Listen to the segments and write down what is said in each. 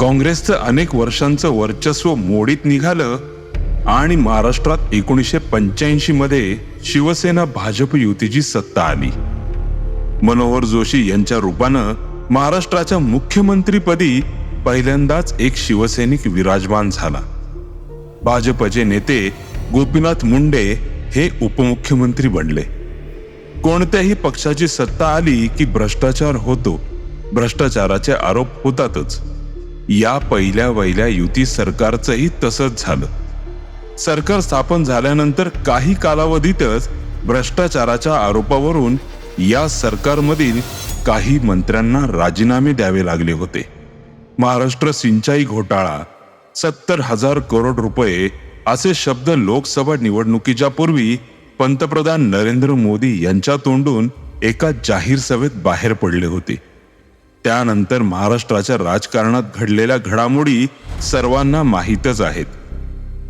काँग्रेसचं अनेक वर्षांचं वर्चस्व मोडीत निघालं आणि महाराष्ट्रात एकोणीसशे पंच्याऐंशी मध्ये शिवसेना भाजप युतीची सत्ता आली. मनोहर जोशी यांच्या रूपानं महाराष्ट्राच्या मुख्यमंत्रीपदी पहिल्यांदाच एक शिवसैनिक विराजमान झाला. भाजपचे नेते गोपीनाथ मुंडे हे उपमुख्यमंत्री बनले. कोणत्याही पक्षाची सत्ता आली की भ्रष्टाचार होतो. भ्रष्टाचाराचे आरोप होतातच. या पहिल्या वहिल्या युती सरकारचंही तसंच झालं. सरकार स्थापन झाल्यानंतर काही कालावधीतच भ्रष्टाचाराच्या आरोपावरून या सरकारमधील काही मंत्र्यांना राजीनामे द्यावे लागले होते. महाराष्ट्र सिंचाई घोटाळा सत्तर हजार करोड रुपये असे शब्द लोकसभा निवडणुकीच्या पूर्वी पंतप्रधान नरेंद्र मोदी यांच्या तोंडून एका जाहीर सभेत बाहेर पडले होते. त्यानंतर महाराष्ट्राच्या राजकारणात घडलेल्या घडामोडी सर्वांना माहीतच आहेत.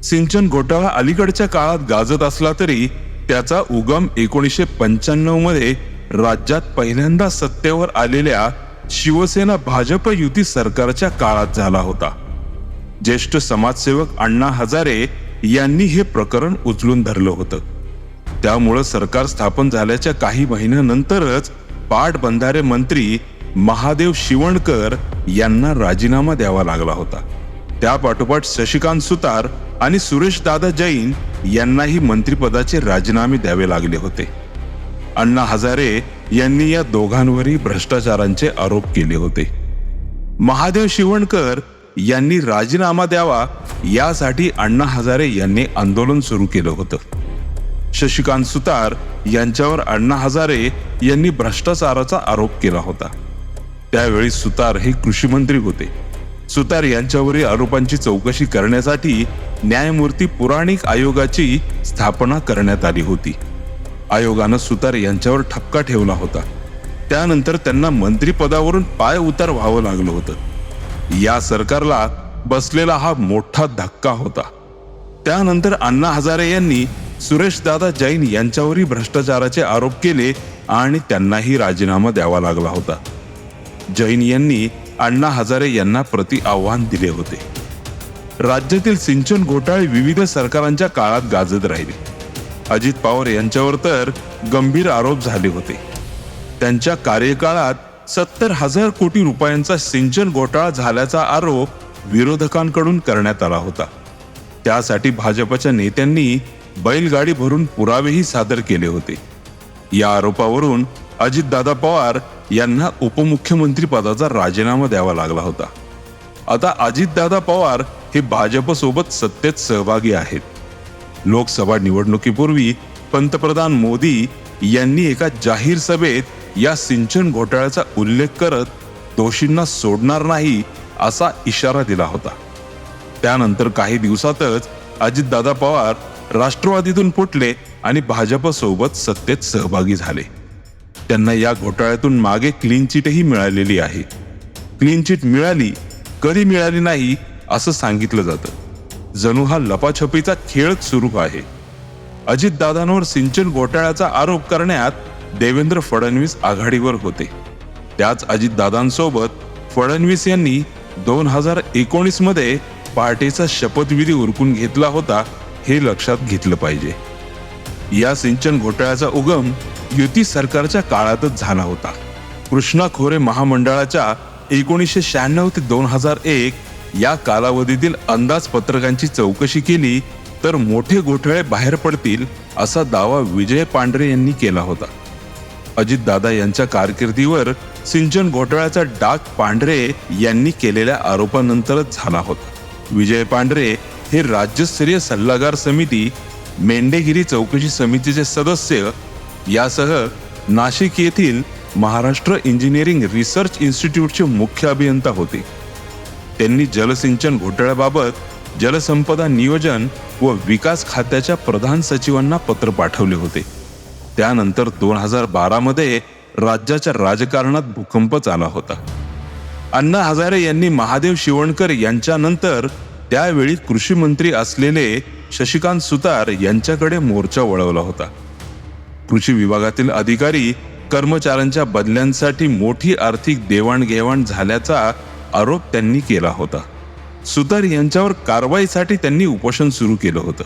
सिंचन घोटाळा अलीकडच्या काळात गाजत असला तरी त्याचा उगम एकोणीसशे पंच्याण्णवमध्ये राज्यात पहिल्यांदा सत्तेवर आलेल्या शिवसेना भाजप युती सरकारच्या काळात झाला होता. ज्येष्ठ समाजसेवक अण्णा हजारे यांनी हे प्रकरण उचलून धरलं होतं. त्यामुळं सरकार स्थापन झाल्याच्या काही महिन्यानंतरच पाटबंधारे मंत्री महादेव शिवणकर यांना राजीनामा द्यावा लागला होता. त्या पाठोपाठ शशिकांत सुतार आणि सुरेश दादा जैन यांनाही मंत्रिपदाचे राजीनामे द्यावे लागले होते. अण्णा हजारे यांनी या दोघांवरही भ्रष्टाचारांचे आरोप केले होते. महादेव शिवणकर यांनी राजीनामा द्यावा यासाठी अण्णा हजारे यांनी आंदोलन सुरू केलं होतं. शशिकांत सुतार यांच्यावर अण्णा हजारे यांनी भ्रष्टाचाराचा आरोप केला होता. त्यावेळी सुतार हे कृषी मंत्री होते. सुतार यांच्यावरील आरोपांची चौकशी करण्यासाठी न्यायमूर्ती पुराणिक आयोगाची स्थापना करण्यात आली होती. आयोगानं सुतार यांच्यावर ठपका ठेवला होता. त्यानंतर त्यांना मंत्रिपदावरून पाय उतार व्हावं लागलं होतं. या सरकारला बसलेला हा मोठा धक्का होता. त्यानंतर अण्णा हजारे यांनी सुरेशदादा जैन यांच्यावरही भ्रष्टाचाराचे आरोप केले आणि त्यांनाही राजीनामा द्यावा लागला होता. जैन यांनी अण्णा हजारे यांना प्रति आव्हान दिले होते. राज्यातील सिंचन घोटाळे विविध सरकारांच्या काळात गाजत राहिले. अजित पवार यांच्यावर तर गंभीर आरोप झाले होते. त्यांच्या कार्यकाळात सत्तर हजार कोटी रुपयांचा सिंचन घोटाळा झाल्याचा आरोप विरोधकांकडून करण्यात आला होता. त्यासाठी भाजपच्या नेत्यांनी बैलगाडी भरून पुरावेही सादर केले होते. या आरोपावरून अजितदादा पवार यांना उपमुख्यमंत्रीपदाचा राजीनामा द्यावा लागला होता. आता अजितदादा पवार हे भाजपसोबत सत्तेत सहभागी आहेत. लोकसभा निवडणुकीपूर्वी पंतप्रधान मोदी यांनी एका जाहीर सभेत या सिंचन घोटाळ्याचा उल्लेख करत दोषींना सोडणार नाही असा इशारा दिला होता. त्यानंतर काही दिवसातच अजितदादा पवार राष्ट्रवादीतून फुटले आणि भाजपसोबत सत्तेत सहभागी झाले. त्यांना या घोटाळ्यातून मागे क्लीन चिटही मिळालेली आहे. क्लीन चिट मिळाली कधी मिळाली नाही असं सांगितलं जातं. जणू हा लपाछपीचा खेळच सुरू आहे. अजितदादांवर सिंचन घोटाळ्याचा आरोप करण्यात देवेंद्र फडणवीस आघाडीवर होते. त्याच अजितदादांसोबत फडणवीस यांनी दोन हजार एकोणीसमध्ये पार्टीचा शपथविधी उरकून घेतला होता हे लक्षात घेतलं पाहिजे. या सिंचन घोटाळ्याचा उगम युती सरकारच्या काळातच झाला होता. कृष्णा खोरे महामंडळाच्या एकोणीसशे शहाण्णव ते दोन हजार एक या कालावधीतील अंदाजपत्रकांची चौकशी केली तर मोठे घोटाळे बाहेर पडतील असा दावा विजय पांढरे यांनी केला होता. अजितदादा यांच्या कारकिर्दीवर सिंचन घोटाळ्याचा डाग पांढरे यांनी केलेल्या आरोपानंतरच झाला होता. विजय पांढरे हे राज्यस्तरीय सल्लागार समिती मेंढेगिरी चौकशी समितीचे सदस्य यासह नाशिक येथील महाराष्ट्र इंजिनिअरिंग रिसर्च इन्स्टिट्यूटचे मुख्य अभियंता होते. त्यांनी जलसिंचन घोटाळ्याबाबत जलसंपदा नियोजन व विकास खात्याच्या प्रधान सचिवांना पत्र पाठवले होते. त्यानंतर दोन हजार बारामध्ये राज्याच्या राजकारणात भूकंपच आला होता. अण्णा हजारे यांनी महादेव शिवणकर यांच्यानंतर त्यावेळी कृषी मंत्री असलेले शशिकांत सुतार यांच्याकडे मोर्चा वळवला होता. कृषी विभागातील अधिकारी कर्मचाऱ्यांच्या बदल्यांसाठी मोठी आर्थिक देवाणघेवाण झाल्याचा आरोप त्यांनी केला होता. सुतार यांच्यावर कारवाईसाठी त्यांनी उपोषण सुरू केलं होतं.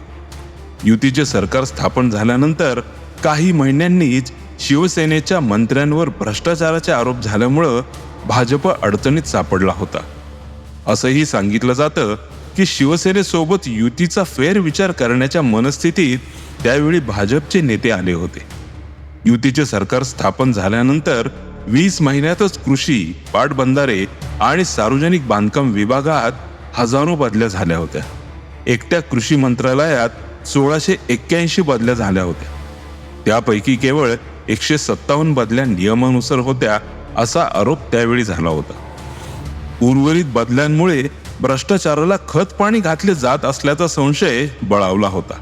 युतीचे सरकार स्थापन झाल्यानंतर काही महिन्यांनीच शिवसेनेच्या मंत्र्यांवर भ्रष्टाचाराचे आरोप झाल्यामुळं भाजप अडचणीत सापडला होता. असंही सांगितलं जातं की शिवसेनेसोबत युतीचा फेरविचार करण्याच्या मनस्थितीत त्यावेळी भाजपचे नेते आले होते. युतीचे सरकार स्थापन झाल्यानंतर वीस महिन्यातच कृषी पाटबंधारे आणि सार्वजनिक बांधकाम विभागात हजारो बदल्या झाल्या होत्या. एकट्या कृषी मंत्रालयात सोळाशे एक्क्याऐंशी बदल्या झाल्या होत्या. त्यापैकी केवळ एकशे सत्तावन्न बदल्या नियमानुसार होत्या असा आरोप त्यावेळी झाला होता. उर्वरित बदल्यांमुळे भ्रष्टाचाराला खत पाणी घातले जात असल्याचा संशय बळावला होता.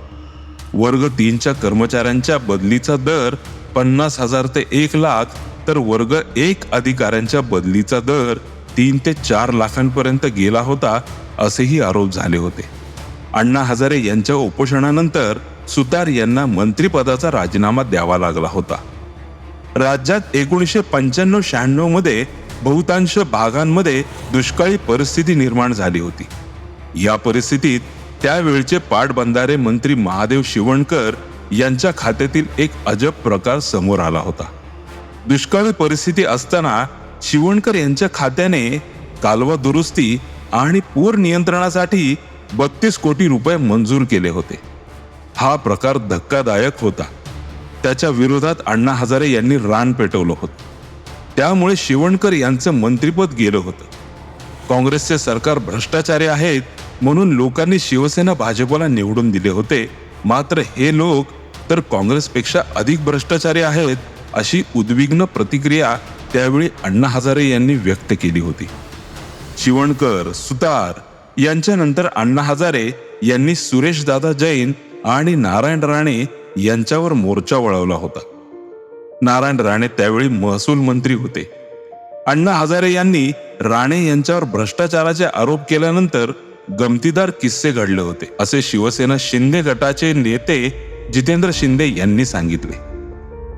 वर्ग तीनच्या कर्मचाऱ्यांच्या बदलीचा दर पन्नास हजार ते एक लाख तर वर्ग एक अधिकाऱ्यांच्या बदलीचा दर तीन ते चार लाखांपर्यंत गेला होता असेही आरोप झाले होते. अण्णा हजारे यांच्या उपोषणानंतर सुतार यांना मंत्रिपदाचा राजीनामा द्यावा लागला होता. राज्यात एकोणीसशे पंच्याण्णव शहाण्णवमध्ये बहुतांश भागांमध्ये दुष्काळी परिस्थिती निर्माण झाली होती. या परिस्थितीत त्यावेळचे पाटबंधारे मंत्री महादेव शिवणकर यांच्या खात्यातील एक अजब प्रकार समोर आला होता. दुष्काळी परिस्थिती असताना शिवणकर यांच्या खात्याने कालवा दुरुस्ती आणि पूर नियंत्रणासाठी बत्तीस कोटी रुपये मंजूर केले होते. हा प्रकार धक्कादायक होता. त्याच्या विरोधात अण्णा हजारे यांनी रान पेटवलं होतं. त्यामुळे शिवणकर यांचं मंत्रिपद गेलं होतं. काँग्रेसचे सरकार भ्रष्टाचारी आहेत म्हणून लोकांनी शिवसेना भाजपला निवडून दिले होते. मात्र हे लोक तर काँग्रेसपेक्षा अधिक भ्रष्टाचारी आहेत अशी उद्विग्न प्रतिक्रिया त्यावेळी अण्णा हजारे यांनी व्यक्त केली होती. शिवणकर सुतार यांच्यानंतर अण्णा हजारे यांनी सुरेश दादा जैन आणि नारायण राणे यांच्यावर मोर्चा वळवला होता. नारायण राणे त्यावेळी महसूल मंत्री होते. अण्णा हजारे यांनी राणे यांच्यावर भ्रष्टाचाराचे आरोप केल्यानंतर गमतीदार किस्से घडले होते. असे शिवसेना शिंदे गटाचे नेते जितेंद्र शिंदे यांनी सांगितले.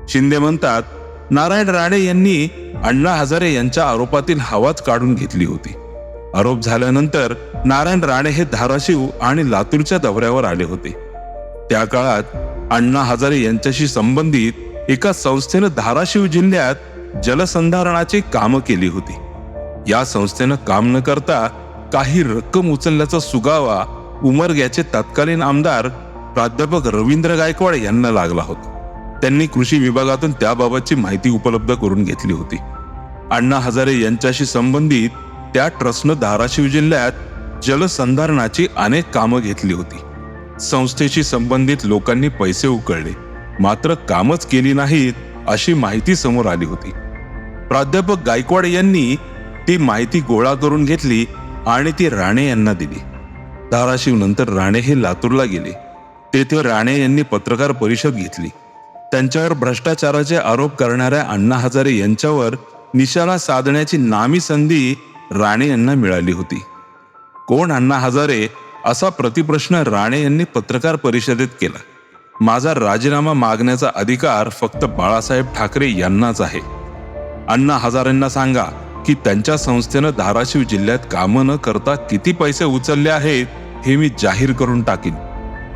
शिंदे म्हणतात नारायण राणे यांनी अण्णा हजारे यांच्या आरोपातील हवाच काढून घेतली होती. आरोप झाल्यानंतर नारायण राणे हे धाराशिव आणि लातूरच्या दौऱ्यावर आले होते. त्या काळात अण्णा हजारे यांच्याशी संबंधित एका संस्थेनं धाराशिव जिल्ह्यात जलसंधारणाची कामं केली होती. या संस्थेनं काम न करता काही रक्कम उचलल्याचा सुगावा उमरग्याचे तत्कालीन आमदार प्राध्यापक रवींद्र गायकवाड यांना लागला होता. त्यांनी कृषी विभागातून त्याबाबतची माहिती उपलब्ध करून घेतली होती. अण्णा हजारे यांच्याशी संबंधित त्या ट्रस्टनं धाराशिव जिल्ह्यात जलसंधारणाची अनेक कामं घेतली होती. संस्थेशी संबंधित लोकांनी पैसे उकळले. मात्र कामच केली नाहीत अशी माहिती समोर आली होती. प्राध्यापक गायकवाड यांनी ती माहिती गोळा करून घेतली आणि ती राणे यांना दिली. धाराशिव नंतर राणे हे लातूरला गेले. तेथे राणे यांनी पत्रकार परिषद घेतली. त्यांच्यावर भ्रष्टाचाराचे आरोप करणाऱ्या अण्णा हजारे यांच्यावर निशाणा साधण्याची नामी संधी राणे यांना मिळाली होती. कोण अण्णा हजारे असा प्रतिप्रश्न राणे यांनी पत्रकार परिषदेत केला. माझा राजीनामा मागण्याचा अधिकार फक्त बाळासाहेब ठाकरे यांनाच आहे. अण्णा हजारेंना सांगा की त्यांच्या संस्थेनं धाराशिव जिल्ह्यात कामं न करता किती पैसे उचलले आहेत हे मी जाहीर करून टाकीन.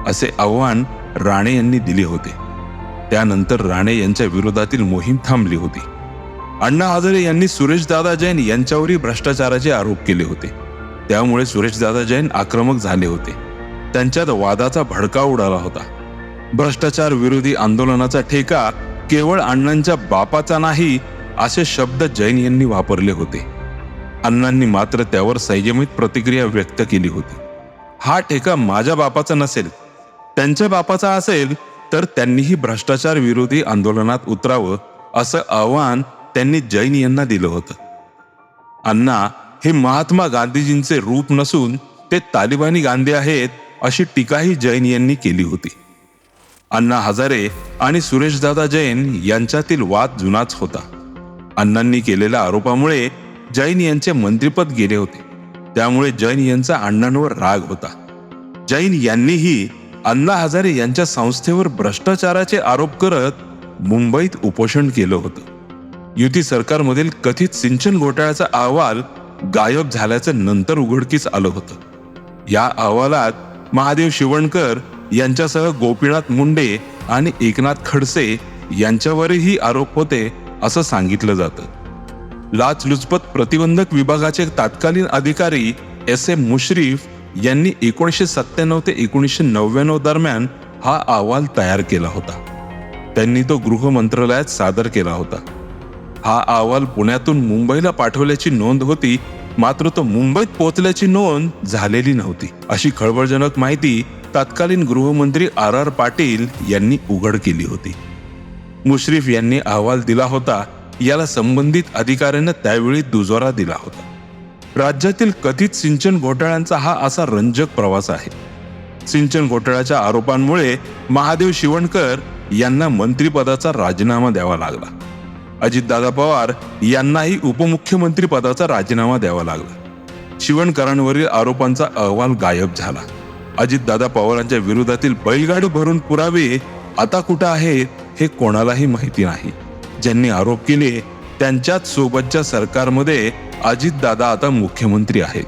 असे आव्हान राणे यांनी दिले होते. त्यानंतर राणे यांच्या विरोधातील मोहीम थांबली होती. अण्णा हजारे यांनी सुरेशदादा जैन यांच्यावरही भ्रष्टाचाराचे आरोप केले होते. त्यामुळे सुरेशदादा जैन आक्रमक झाले होते. त्यांच्यात वादाचा भडका उडाला होता. भ्रष्टाचार विरोधी आंदोलनाचा ठेका केवळ अण्णांच्या बापाचा नाही असे शब्द जैन यांनी वापरले होते. अण्णांनी मात्र त्यावर संयमित प्रतिक्रिया व्यक्त केली होती. हा ठेका माझ्या बापाचा नसेल त्यांच्या बापाचा असेल तर त्यांनीही भ्रष्टाचार विरोधी आंदोलनात उतरावं असं आव्हान त्यांनी जैन यांना दिलं होतं. अण्णा हे महात्मा गांधीजींचे रूप नसून ते तालिबानी गांधी आहेत अशी टीकाही जैन यांनी केली होती. अण्णा हजारे आणि सुरेशदादा जैन यांच्यातील वाद जुनाच होता. अण्णांनी केलेल्या आरोपामुळे जैन यांचे मंत्रिपद गेले होते. त्यामुळे जैन यांचा अण्णांवर राग होता. जैन यांनीही अण्णा हजारे यांच्या संस्थेवर भ्रष्टाचाराचे आरोप करत मुंबईत उपोषण केलं होतं. युती सरकारमधील कथित सिंचन घोटाळ्याचा अहवाल गायब झाल्याचं नंतर उघडकीस आलं होतं. या अहवालात महादेव शिवणकर यांच्यासह गोपीनाथ मुंडे आणि एकनाथ खडसे यांच्यावरही आरोप होते असं सांगितलं जातं. लाचलुचपत प्रतिबंधक विभागाचे तत्कालीन अधिकारी एस एम मुश्रीफ यांनी एकोणीसशे सत्त्याण्णव ते एकोणीसशे नव्याण्णव दरम्यान हा अहवाल तयार केला होता. त्यांनी तो गृह मंत्रालयात सादर केला होता. हा अहवाल पुण्यातून मुंबईला पाठवल्याची नोंद होती मात्र तो मुंबईत पोहोचल्याची नोंद झालेली नव्हती. अशी खळबळजनक माहिती तत्कालीन गृहमंत्री आर आर पाटील यांनी उघड केली होती. मुश्रीफ यांनी अहवाल दिला होता याला संबंधित अधिकाऱ्यांना त्यावेळी दुजोरा दिला होता. राज्यातील कथित सिंचन घोटाळ्यांचा हा असा रंजक प्रवास आहे. सिंचन घोटाळ्याच्या आरोपांमुळे महादेव शिवणकर यांना मंत्रिपदाचा राजीनामा द्यावा लागला. अजितदादा पवार यांनाही उपमुख्यमंत्री पदाचा राजीनामा द्यावा लागला. शिवणकरांवरील आरोपांचा अहवाल गायब झाला. अजितदादा पवारांच्या विरोधातील बैलगाडी भरून पुरावे आता कुठं आहेत हे कोणालाही माहिती नाही. ज्यांनी आरोप केले त्यांच्याच सोबतच्या सरकारमध्ये अजितदादा आता मुख्यमंत्री आहेत.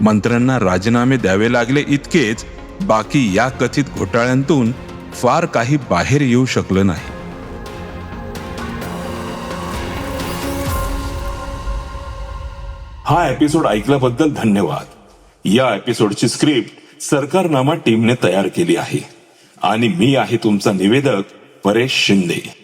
मंत्र्यांना राजीनामे द्यावे लागले इतकेच बाकी या कथित घोटाळ्यांतून फार काही बाहेर येऊ शकलं नाही. हा एपिसोड ऐकल्याबद्दल धन्यवाद. या एपिसोडची स्क्रिप्ट सरकारनामा टीमने तयार केली आहे. आणि मी आहे तुमचा निवेदक परेश शिंदे.